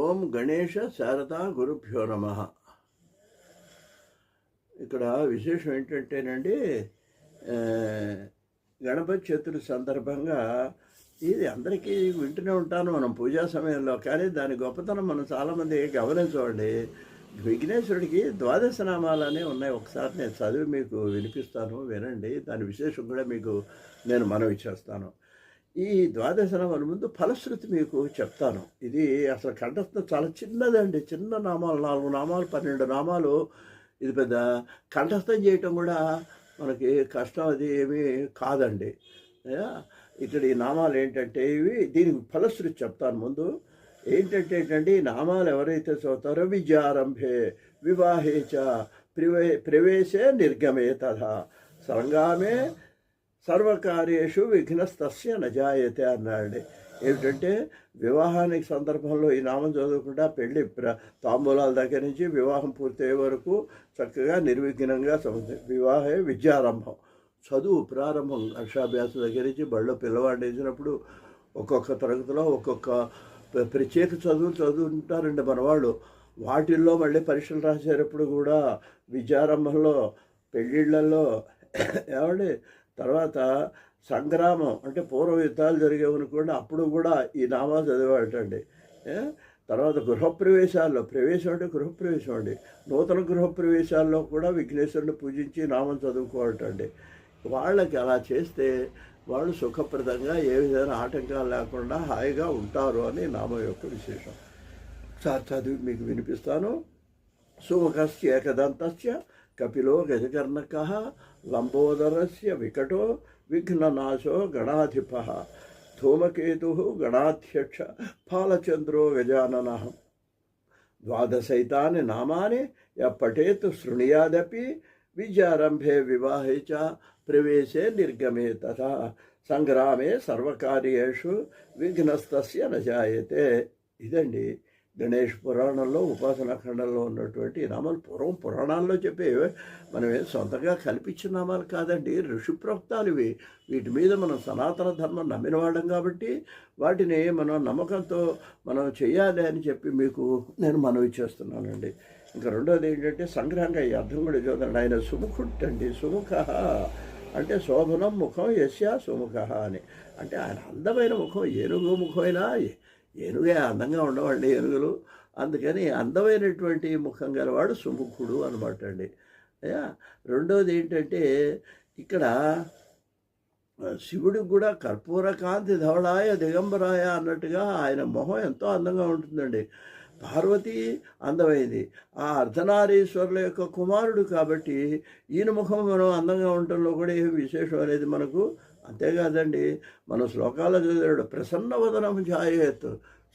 ఓం గణేష శారదా గురుభ్యో నమ. ఇక్కడ విశేషం ఏంటంటేనండి గణపతి చతుర్థి సందర్భంగా ఇది అందరికీ వింటూనే ఉంటాను మనం పూజా సమయంలో కానీ దాని గొప్పతనం మనం చాలామంది గమనించండి విఘ్నేశ్వరుడికి ద్వాదశ నామాలనే ఉన్నాయి ఒకసారి నేను చదివి మీకు వినిపిస్తాను వినండి. దాని విశేషం కూడా మీకు నేను మనవి చేస్తాను. ఈ ద్వాదశ నామాల ముందు ఫలశ్రుతి మీకు చెప్తాను. ఇది అసలు కంఠస్థం చాలా చిన్నదండి. చిన్న నామాలు నాలుగు నామాలు పన్నెండు నామాలు. ఇది పెద్ద కంఠస్థం చేయటం కూడా మనకి కష్టం అది ఏమీ కాదండి. ఇక్కడ ఈ నామాలు ఏంటంటే ఇవి దీనికి ఫలశ్రుతి చెప్తాను ముందు. ఏంటంటే ఏంటంటే ఈ నామాలు ఎవరైతే చదువుతారో విద్యారంభే వివాహే చ ప్రవే ప్రవేశే నిర్గమే తథా. సంగామే సర్వకార్యేషు విఘ్నస్తస్య నజాయతే అన్నాడు ఏమిటంటే వివాహానికి సందర్భంలో ఈ నామం చదవకుండా పెళ్ళి ప్ర తాంబూలాల దగ్గర నుంచి వివాహం పూర్తయ్యే వరకు చక్కగా నిర్విఘ్నంగా సమస్య వివాహే విద్యారంభం. చదువు ప్రారంభం అక్షాభ్యాసం దగ్గర నుంచి బళ్ళో పిల్లవాడిని వేసినప్పుడు ఒక్కొక్క తరగతిలో ఒక్కొక్క ప్రత్యేక చదువులు చదువుంటారండి మనవాళ్ళు. వాటిల్లో మళ్ళీ పరీక్షలు రాసేటప్పుడు కూడా విద్యారంభంలో పెళ్ళిళ్ళల్లో ఏమండి తర్వాత సంగ్రామం అంటే పూర్వ యుద్ధాలు జరిగేవనుకోండి అప్పుడు కూడా ఈ నామాలు చదివాటండి తర్వాత గృహప్రవేశాల్లో ప్రవేశం అంటే గృహప్రవేశం అండి. నూతన గృహప్రవేశాల్లో కూడా విఘ్నేశ్వరుని పూజించి నామం చదువుకోవటండి వాళ్ళకి అలా చేస్తే వాళ్ళు సుఖప్రదంగా ఏ విధమైన ఆటంకాలు లేకుండా హాయిగా ఉంటారు అని నామం యొక్క విశేషం. సార్ చదివి మీకు వినిపిస్తాను. సుముఖస్య ఏకదంతస్య కపిలో గజకర్ణక లంబోదరస్య వికటో విఘ్ననాశో గణాధిప ధూమకేతు గణాధ్యక్ష ఫాలచంద్రో గజానన ద్వాదశైతాని నామాని యపఠేత్ శృణుయాదపి విద్యారంభే వివాహే చ ప్రవేశే నిర్గమే తథా సంగ్రామే సర్వకార్యేషు విఘ్నస్తస్య నజాయతే ఇదండి గణేష్ పురాణంలో ఉపాసనా ఖండంలో ఉన్నటువంటి నామాలు పూర్వం పురాణాల్లో చెప్పే మనం ఏం సొంతంగా కల్పించిన నామాలు కాదండి ఋషి ప్రోక్తాలు ఇవి వీటి మీద మనం సనాతన ధర్మం నమ్మిన కాబట్టి వాటిని మనం నమ్మకంతో మనం చేయాలి అని చెప్పి మీకు నేను మనవి చేస్తున్నానండి. ఇంకా రెండోది ఏంటంటే సంగ్రహంగా ఈ అర్థం కూడా చూడండి ఆయన సుముఖుట్టండి సుముఖ అంటే శోభనం ముఖం యస్య సుముఖ అని. అంటే ఆయన అందమైన ముఖం ఏనుగు ముఖమైనా ఏనుగే అందంగా ఉండవండి ఏనుగులు. అందుకని అందమైనటువంటి ముఖం గలవాడు సుముఖుడు అనమాట అండి రెండవది రెండోది ఏంటంటే ఇక్కడ శివుడికి కూడా కర్పూర కాంతి ధవళాయ దిగంబరాయ అన్నట్టుగా ఆయన మొహం ఎంతో అందంగా ఉంటుందండి. పార్వతి అందమైంది. ఆ అర్ధనారీశ్వరుల యొక్క కుమారుడు కాబట్టి ఈయన ముఖం మనం అందంగా ఉండటంలో కూడా ఏం విశేషం అనేది మనకు అంతేకాదండి మన శ్లోకాలు చదివాడు ప్రసన్నవదనం ఛాయేత్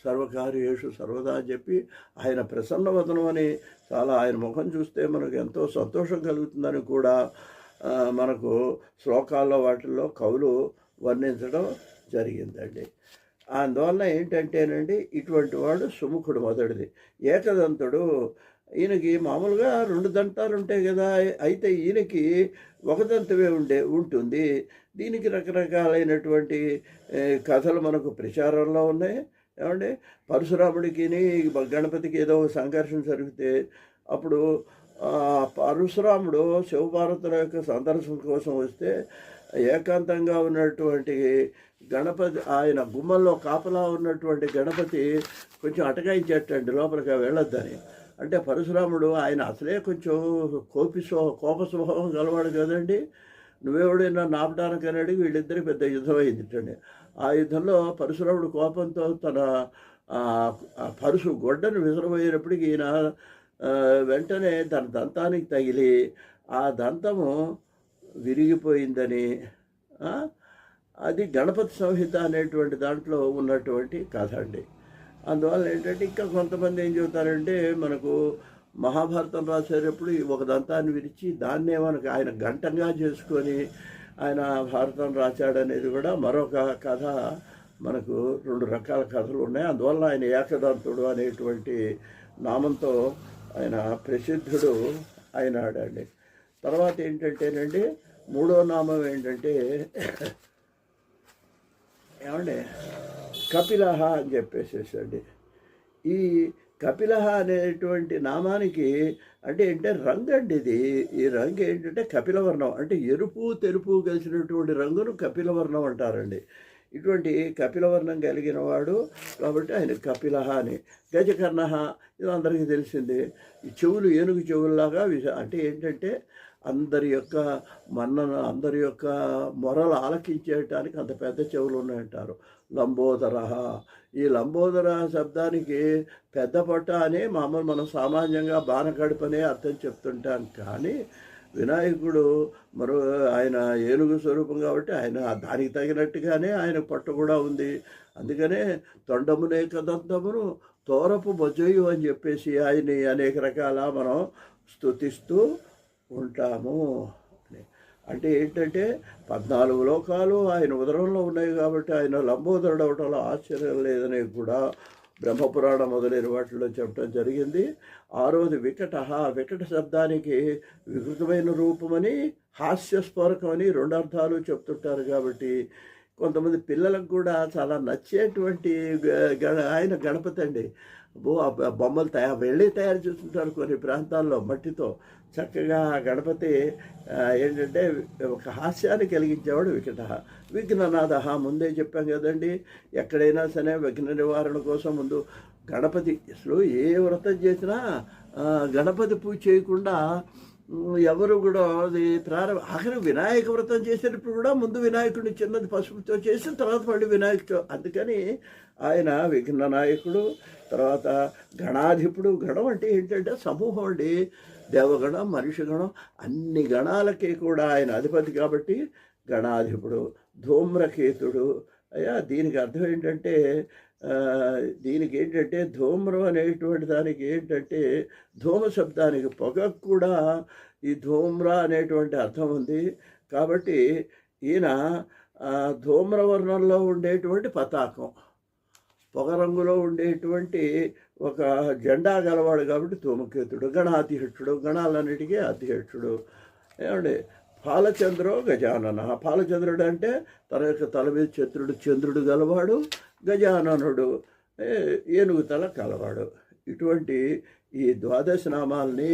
సర్వకార్యేషు సర్వదా అని చెప్పి ఆయన ప్రసన్నవదనం అని చాలా ఆయన ముఖం చూస్తే మనకు ఎంతో సంతోషం కలుగుతుందని కూడా మనకు శ్లోకాల్లో వాటిల్లో కవులు వర్ణించడం జరిగిందండి. అందువల్ల ఏంటంటేనండి ఇటువంటి వాడు సుముఖుడు మొదటిది. ఏకదంతుడు ఈయనకి మామూలుగా రెండు దంతాలు ఉంటాయి కదా. అయితే ఈయనకి ఒక దంతమే ఉండే ఉంటుంది. దీనికి రకరకాలైనటువంటి కథలు మనకు ప్రచారంలో ఉన్నాయి. ఏమంటే పరశురాముడికి గణపతికి ఏదో ఒక సంఘర్షణ జరిగితే అప్పుడు పరశురాముడు శివపార్వతుల యొక్క సందర్శన కోసం వస్తే ఏకాంతంగా ఉన్నటువంటి గణపతి ఆయన గుమ్మంలో కాపలా ఉన్నటువంటి గణపతి కొంచెం అటకాయించేటండి లోపలికి వెళ్ళొద్దని. అంటే పరశురాముడు ఆయన అసలే కొంచెం కోపి స్వ కోప స్వభావం గలవాడు కదండి. నువ్వెవడైనా నాపడానికని అడిగి వీళ్ళిద్దరి పెద్ద యుద్ధం అయిందిటండి ఆ యుద్ధంలో పరశురాముడు కోపంతో తన ఆ, పరుసు గొడ్డను విసరబోయేటప్పటికి ఈయన వెంటనే తన దంతానికి తగిలి ఆ దంతము విరిగిపోయిందని అది గణపతి సంహిత అనేటువంటి దాంట్లో ఉన్నటువంటి కథ అండి. అందువల్ల ఏంటంటే ఇంకా కొంతమంది ఏం చెబుతారంటే మనకు మహాభారతం రాసేటప్పుడు ఒక దంతాన్ని విరిచి దాన్నే మనకు ఆయన గంటంగా చేసుకొని ఆయన భారతం రాశాడనేది కూడా మరొక కథ. మనకు రెండు రకాల కథలు ఉన్నాయి. అందువల్ల ఆయన ఏకదంతుడు అనేటువంటి నామంతో ఆయన ప్రసిద్ధుడు అయినాడండి. తర్వాత ఏంటంటేనండి మూడో నామం ఏంటంటే ఏమండి? కపిలహ అని చెప్పేసేసండి. ఈ కపిలహ అనేటువంటి నామానికి అంటే ఏంటంటే రంగు అండి ఇది. ఈ రంగు ఏంటంటే కపిలవర్ణం. అంటే ఎరుపు తెలుపు కలిసినటువంటి రంగును కపిలవర్ణం అంటారండి. ఇటువంటి కపిలవర్ణం కలిగిన వాడు కాబట్టి ఆయన కపిలహ అని. గజకర్ణ ఇది అందరికీ తెలిసింది. ఈ చెవులు ఏనుగు చెవుల్లాగా అంటే ఏంటంటే అందరి యొక్క మన్నను అందరి యొక్క మొరలు ఆలకించేయటానికి అంత పెద్ద చెవులు ఉన్నాయంటారు. లంబోదర. ఈ లంబోదర శబ్దానికి పెద్ద పొట్ట అని మామూలు మనం సామాన్యంగా బాణకడుపనే అర్థం చెప్తుంటాం. కానీ వినాయకుడు మరో ఆయన ఏనుగు స్వరూపం కాబట్టి ఆయన దానికి తగినట్టుగానే ఆయన పొట్ట కూడా ఉంది. అందుకనే తొండమునే కదంతమును తోరపు బొజ్జయ్యు అని చెప్పేసి ఆయన్ని అనేక రకాల మనం స్తుతిస్తూ ఉంటాము. అంటే ఏంటంటే పద్నాలుగు లోకాలు ఆయన ఉదరంలో ఉన్నాయి కాబట్టి ఆయన లంబోదరుడు అవటంలో ఆశ్చర్యం లేదని కూడా బ్రహ్మపురాణం మొదలైన వాటిలో చెప్పడం జరిగింది. ఆరోది వికట వికట శబ్దానికి వికృతమైన రూపమని హాస్యస్ఫోరకమని రెండు అర్థాలు చెప్తుంటారు కాబట్టి కొంతమంది పిల్లలకు కూడా చాలా నచ్చేటువంటి గ- గణ- ఆయన గణపతి అండి. బొమ్మలు తయారు వెళ్ళి తయారు చేస్తుంటారు కొన్ని ప్రాంతాల్లో మట్టితో. చక్కగా గణపతి ఏంటంటే ఒక హాస్యాన్ని కలిగించేవాడు వికట. విఘ్ననాథ ముందే చెప్పాం కదండి ఎక్కడైనా సరే విఘ్న నివారణ కోసం ముందు గణపతి అసలు ఏ వ్రతం చేసినా గణపతి పూజ చేయకుండా ఎవరు కూడా అది ప్రారంభ ఆఖరి వినాయక వ్రతం చేసేటప్పుడు కూడా ముందు వినాయకుడిని చిన్నది పసుపుతో చేసిన తర్వాత మళ్ళీ వినాయకుడు అందుకని ఆయన విఘ్న నాయకుడు తర్వాత గణాధిపుడు. గణం అంటే ఏంటంటే సమూహం అండి. దేవగణం మనిషి గణం అన్ని గణాలకి కూడా ఆయన అధిపతి కాబట్టి గణాధిపుడు ధూమ్రకేతుడు. అయ్యా దీనికి అర్థం ఏంటంటే దీనికి ఏంటంటే ధూమ్రం అనేటువంటి దానికి ఏంటంటే ధూమ శబ్దానికి పొగకు కూడా ఈ ధూమ్ర అనేటువంటి అర్థం ఉంది. కాబట్టి ఈయన ధూమ్ర ధూమ్రవర్ణంలో ఉండేటువంటి పతాకం. పొగ రంగులో ఉండేటువంటి ఒక జెండా గలవాడు కాబట్టి ధూమకేతుడు గణాతిహట్టుడు గణాలన్నిటికీ అతిహట్టుడు ఏమండి? పాలచంద్రో గజానన. పాలచంద్రుడు అంటే తన యొక్క తల మీద చంద్రుడు చంద్రుడు గలవాడు గజాననుడు. ఏనుగు తల కలవాడు. ఇటువంటి ఈ ద్వాదశ నామాల్ని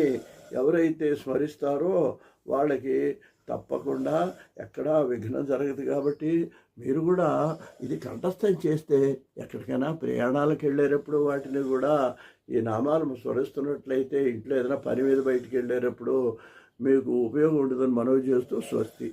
ఎవరైతే స్మరిస్తారో వాళ్ళకి తప్పకుండా ఎక్కడా విఘ్నం జరగదు కాబట్టి మీరు కూడా ఇది కంఠస్థం చేస్తే ఎక్కడికైనా ప్రయాణాలకు వెళ్ళేటప్పుడు వాటిని కూడా ఈ నామాలు స్మరిస్తున్నట్లయితే ఇంట్లో ఏదైనా పని మీద బయటికి వెళ్ళేటప్పుడు మీకు ఉపయోగం ఉంటుందని మనవి చేస్తూ స్వస్తి.